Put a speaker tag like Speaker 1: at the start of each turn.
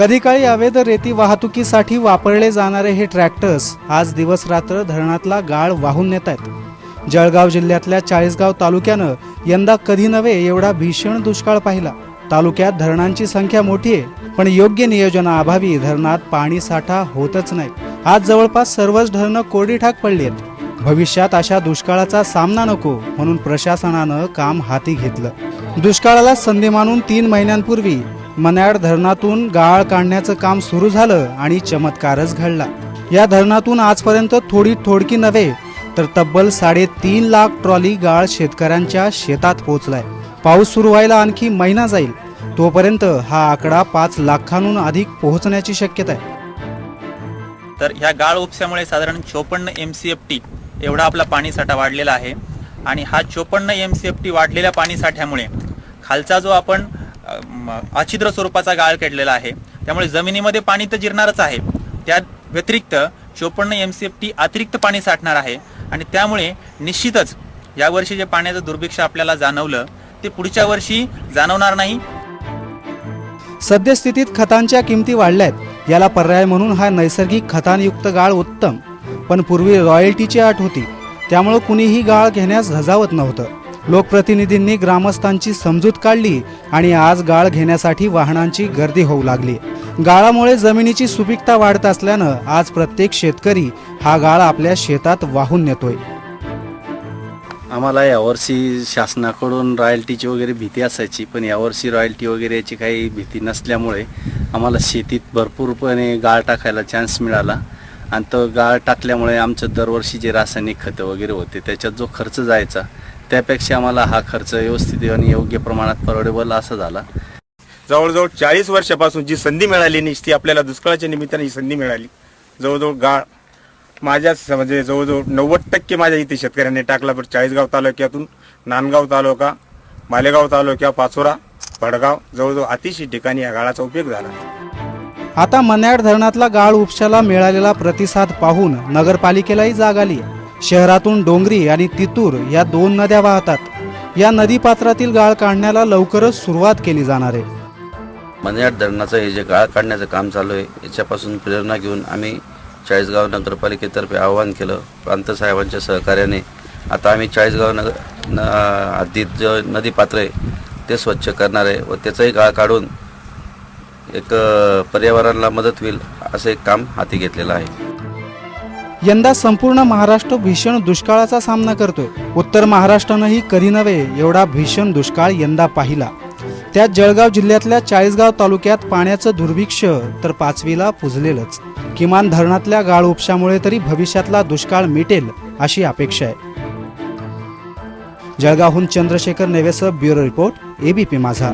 Speaker 1: कधी काळी अवैध रेती वाहतुकीसाठी वापरले जाणारे हे ट्रॅक्टर्स आज दिवस रात्र धरणातला गाळ वाहून नेत आहेत. जळगाव जिल्ह्यातल्या चाळीसगाव तालुक्यानं यंदा कधी नव्हे एवढा भीषण दुष्काळ पाहिला. तालुक्यात धरणांची संख्या मोठी आहे पण योग्य नियोजनाअभावी धरणात पाणी साठा होतच नाही. आज जवळपास सर्वच धरणं कोरडी ठाक पडली आहेत. भविष्यात अशा दुष्काळाचा सामना नको म्हणून प्रशासनानं काम हाती घेतलं. दुष्काळाला संधी मानून तीन महिन्यांपूर्वी मन्याड धरणातून गाळ काढण्याचं काम सुरू झालं आणि चमत्कारच घडला. या धरणातून आजपर्यंत थोडी थोडकी नव्हे तर तब्बल साडेतीन लाख ट्रॉली गाळ शेतकऱ्यांच्या शेतात पोहोचलाय पाऊस सुरू व्हायला आणखी महिना जाईल तोपर्यंत हा आकडा पाच लाखांहून अधिक पोहोचण्याची शक्यता आहे.
Speaker 2: तर ह्या गाळ उपस्यामुळे साधारण चोपन्न एम सी एफ टी एवढा आपला पाणीसाठा वाढलेला आहे. आणि हा चोपन्न एम सी एफ टी वाढलेल्या पाणीसाठ्यामुळे खालचा जो आपण अ, अछिद्र स्वरूपाचा गाळ काढलेला आहे. त्यामुळे जमिनीमध्ये पाणी तर जिरणारच आहे. त्या व्यतिरिक्त चोपन्न एम सी एफ टी अतिरिक्त पाणी साठणार आहे. आणि त्यामुळे निश्चितच यावर्षी जे पाण्याचं दुर्भिक्ष आपल्याला जाणवलं ते पुढच्या वर्षी जाणवणार नाही.
Speaker 1: सद्यस्थितीत खतांच्या किमती वाढल्यात. याला पर्याय म्हणून हा नैसर्गिक खतांयुक्त गाळ उत्तम. पण पूर्वी रॉयल्टीची अट होती. त्यामुळं कुणीही गाळ घेण्यास धजावत नव्हतं. लोकप्रतिनिधींनी ग्रामस्थांची समजूत काढली आणि आज गाळ घेण्यासाठी वाहनांची गर्दी होऊ लागली. गाळामुळे जमिनीची सुपीकता वाढत असल्यानं आज प्रत्येक शेतकरी हा गाळ आपल्या शेतात वाहून नेतोय.
Speaker 3: आम्हाला यावर्षी शासनाकडून रॉयल्टीची वगैरे भीती असायची पण यावर्षी रॉयल्टी वगैरे याची काही भीती नसल्यामुळे आम्हाला शेतीत भरपूरपणे गाळ टाकायला चान्स मिळाला. आणि तो गाळ टाकल्यामुळे आमचं दरवर्षी जे रासायनिक खतं वगैरे होते त्याच्यात जो खर्च जायचा त्यापेक्षा आम्हाला हा खर्च व्यवस्थित आणि योग्य प्रमाणात परवडेबल असा झाला.
Speaker 4: जवळजवळ चाळीस वर्षापासून जी संधी मिळाली नाही ती आपल्याला दुष्काळाच्या निमित्ताने ही संधी मिळाली. जवळजवळ गाळ माझ्या म्हणजे जवळजवळ नव्वद टक्के माझ्या इथे शेतकऱ्यांनी टाकला पण चाळीसगाव तालुक्यातून नांदगाव तालुका मालेगाव तालुका पाचोरा भडगाव जवळजवळ अतिशय ठिकाणी या गाळाचा उपयोग झाला.
Speaker 1: आता मन्याड धरणातला गाळ उपशाला मिळालेला प्रतिसाद पाहून नगरपालिकेलाही जाग आली शहरातून डोंगरी आणि तितूर या दोन नद्या वाहतात. या नदीपात्रातील गाळ काढण्याला लवकरच सुरुवात केली जाणार आहे.
Speaker 5: मन्याड धरणाचं हे जे गाळ काढण्याचं काम चालू आहे याच्यापासून प्रेरणा घेऊन आम्ही चाळीसगाव नगरपालिकेतर्फे आवाहन केलं प्रांत साहेबांच्या सहकार्याने. आता आम्ही चाळीसगाव नगर न हद्दीत जे नदी पात्र आहे ते स्वच्छ करणार आहे व त्याचंही गाळ काढून एक पर्यावरणाला मदत होईल असं एक काम हाती घेतलेलं आहे.
Speaker 1: यंदा संपूर्ण महाराष्ट्र भीषण दुष्काळाचा सामना करतोय. उत्तर महाराष्ट्रानंही कधी नव्हे एवढा भीषण दुष्काळ यंदा पाहिला. त्यात जळगाव जिल्ह्यातल्या चाळीसगाव तालुक्यात पाण्याचं दुर्भिक्ष तर पाचवीला पुजलेलंच. किमान धरणातल्या गाळ उपशामुळे तरी भविष्यातला दुष्काळ मिटेल अशी अपेक्षा आहे. जळगावहून चंद्रशेखर नेवेसह ब्युरो रिपोर्ट एबीपी माझा.